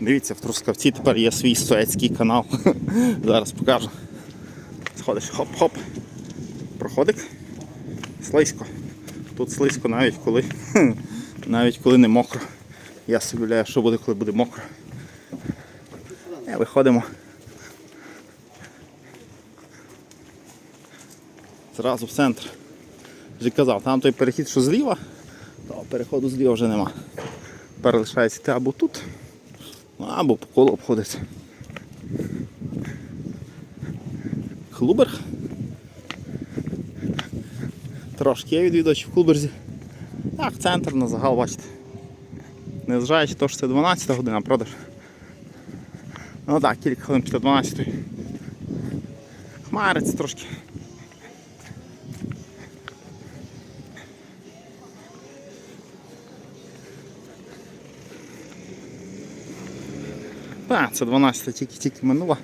Дивіться, в Трускавці тепер є свій суецький канал. Зараз покажу. Сходиш, хоп-хоп. Проходик. Слизько. Тут слизько навіть коли навіть коли не мокро. Я собі уявляю, що буде, коли буде мокро. Е, Виходимо. Зразу в центр. Вже казав, там той перехід, що зліва, то переходу зліва вже нема. Тепер лишається йти або тут, або по колу обходити. Клуберг. Трошки є відвідувачі в Клуберзі. Так, центр на загал, бачите. Незважаючи те, що це 12 година, правда ж? Ну так, кілька хвилин після 12. Хмариться трошки. Так, це 12 тільки-тільки минула.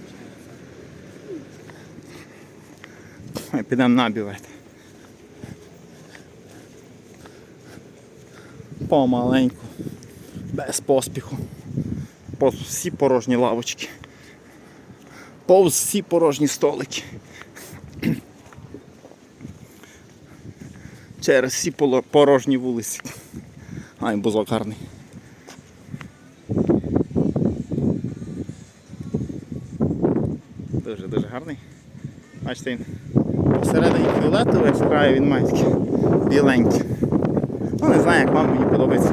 Ми підемо набівати. Помаленьку, без поспіху. Повз всі порожні лавочки. Повз всі порожні столики. Через всі порожні вулиці. Ай, бузок гарний. Дуже дуже гарний. Бачите, він посередині фіолетовий, в краю він має такі біленькі. Ну не знаю, як вам мені подобається.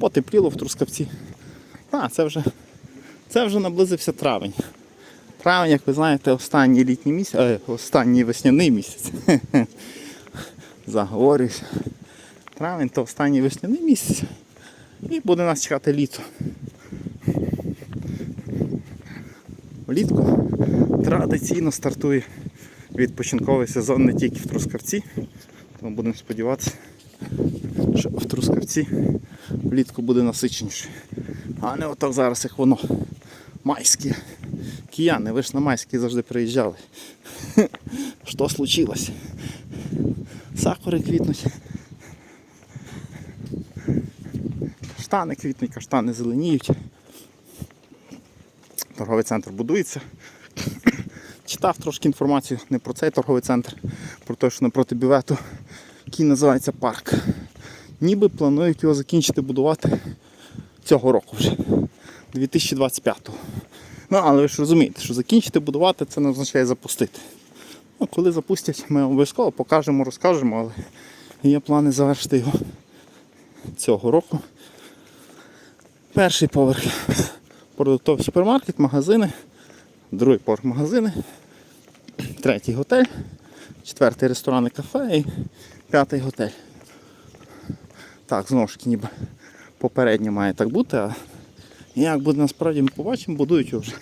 Потепліло в Трускавці. А, це вже, це вже наблизився травень. Травень, як ви знаєте, останній літній місяць, е, останній весняний місяць. Заговорююся. Травень то останній весняний місяць. І буде нас чекати літо. Влітку традиційно стартує відпочинковий сезон не тільки в Трускавці. Тому будемо сподіватися, що в Трускавці влітку буде насиченіше. А не отак зараз, як воно. Майські. Кияни, ви ж на майські завжди приїжджали. Що случилось? Сакури квітнуть. Каштани квітнуть, каштани зеленіють. Торговий центр будується. Читав трошки інформацію не про цей торговий центр, про те, що напроти бювету, який називається парк. Ніби планують його закінчити будувати цього року вже, 2025-го. Ну, але ви ж розумієте, що закінчити будувати це не означає запустити. Ну, коли запустять, ми обов'язково покажемо, розкажемо, але є плани завершити його цього року. Перший поверх продуктовий супермаркет, магазини, другий поверх магазини, третій готель, четвертий ресторан і кафе і п'ятий готель. Так, знову ж таки, ніби попередньо має так бути, а як буде насправді ми побачимо, будують вже.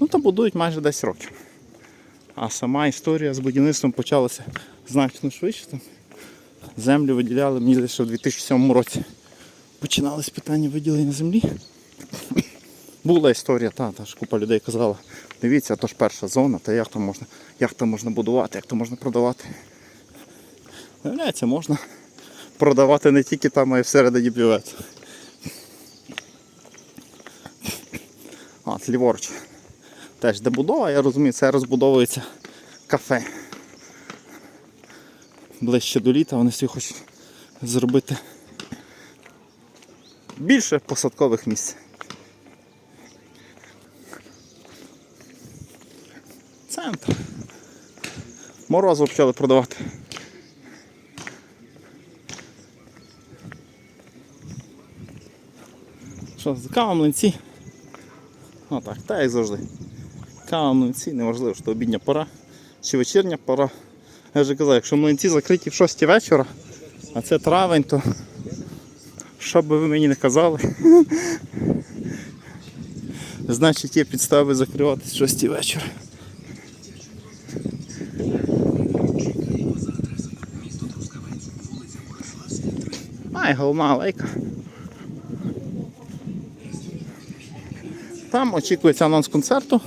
Ну то будують майже 10 років. А сама історія з будівництвом почалася значно швидше. Землю виділяли, мені що в 2007 році починалось питання виділення землі. Була історія, та, та ж купа людей казала, дивіться, то ж перша зона, та як там можна, як там можна будувати, як то можна продавати. Виявляється, можна продавати не тільки там, а й всередині бювету. А, ліворуч. Теж де будова, я розумію, це розбудовується кафе. Ближче до літа вони всі хочуть зробити більше посадкових місць. Центр. Морозиво почали продавати. Що, кава млинці? Отак, так як завжди. Кава млинці, неважливо, що обідня пора чи вечірня пора. Я вже казав, якщо млинці закриті в 6 вечора, а це травень, то що би ви мені не казали, значить є підстави закриватись в 6 вечора. А, і головна алейка. Там очікується анонс концерту.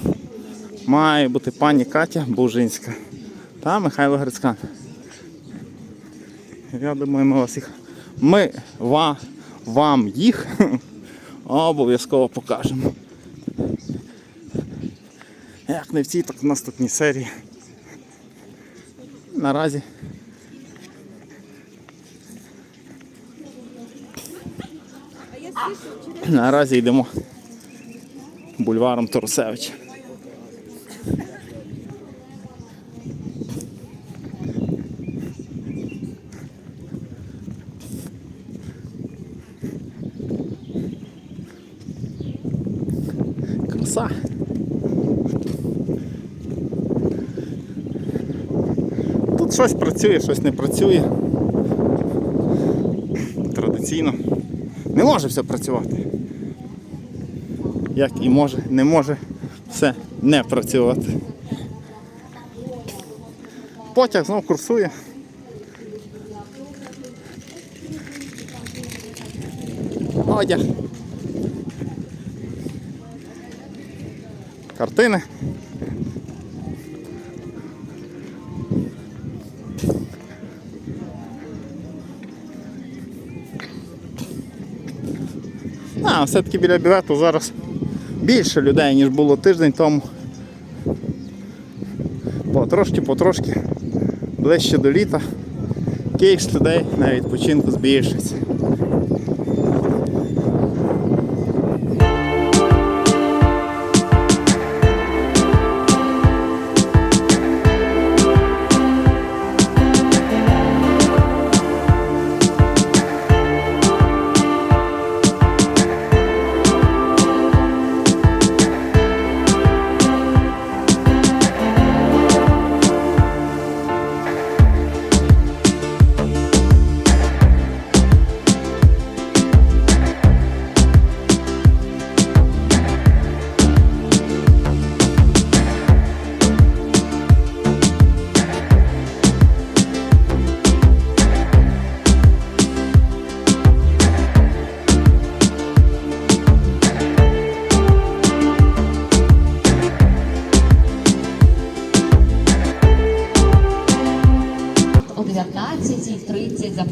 має бути пані Катя Бужинська та Михайло Грицькан. Я думаю, ми вас їх. Ми ва, вам їх обов'язково покажемо. Як не в цій, так в наступній серії. Наразі. Наразі йдемо бульваром Торусевича. Краса. Тут щось працює, щось не працює. Традиційно. Не може все працювати. Як і може, не може все не працювати. Потяг знов курсує. Одяг. Картини. А, все-таки біля бювету зараз більше людей, ніж було тиждень тому. Потрошки, потрошки, ближче до літа. Кількість людей на відпочинку збільшиться.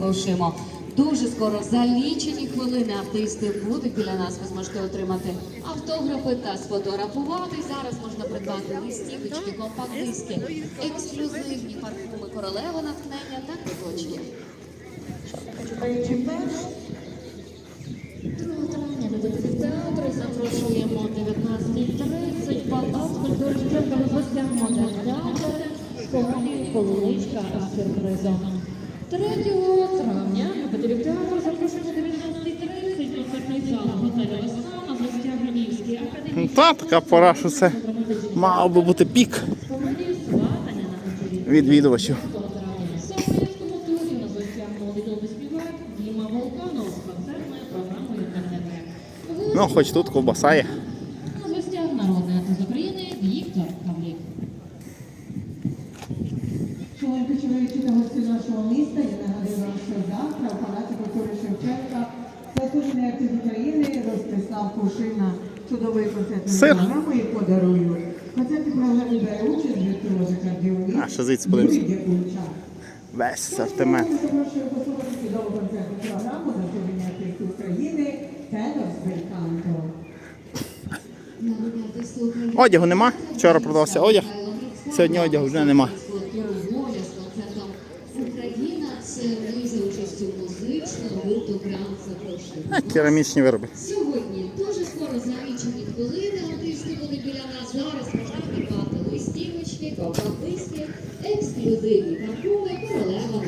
19.30 запрошуємо. Дуже скоро за лічені хвилини артисти будуть біля нас. Ви зможете отримати автографи та сфотографувати. Зараз можна придбати листівочки, компакт-диски, ексклюзивні парфуми королева натхнення та квиточки. 2 травня до театру запрошуємо 19.30 палац культури в модель театр Сковалів Полуничка з сюрпризом. 3 травня Петрів театр запрошуємо о 19.30 концертний зал готелю Весна в гостях Львівській академії. Та така пора, що це мав би бути пік на відвідувачів. На. Ну, хоч тут ковбаса є. На гостях народний артист України Віктор Павлік. Шановні чоловічі та гості нашого міста, я нагадую вам, що завтра в Палаці культури Шевченка заслужений артист України Ростислав Кушина чудовою концертною Сир. програмою подарую. В концертній програмі бере участь віртуози кардіоліт. А, ще звідси. Юрій Весь асортимент. Запрошую послухати чудову концертну програму заслужений артист України Тедос Бельканто. Одягу нема. Вчора продавався одяг. Сьогодні одягу вже нема. Воля з концертом Україна це ми за участю музичного гурту Гранд запрошуємо. А, керамічні вироби. Сьогодні дуже скоро за лічені хвилини латиські буде біля нас. Зараз можна придбати листівочки, ковбаски, ексклюзивні парфуми, королева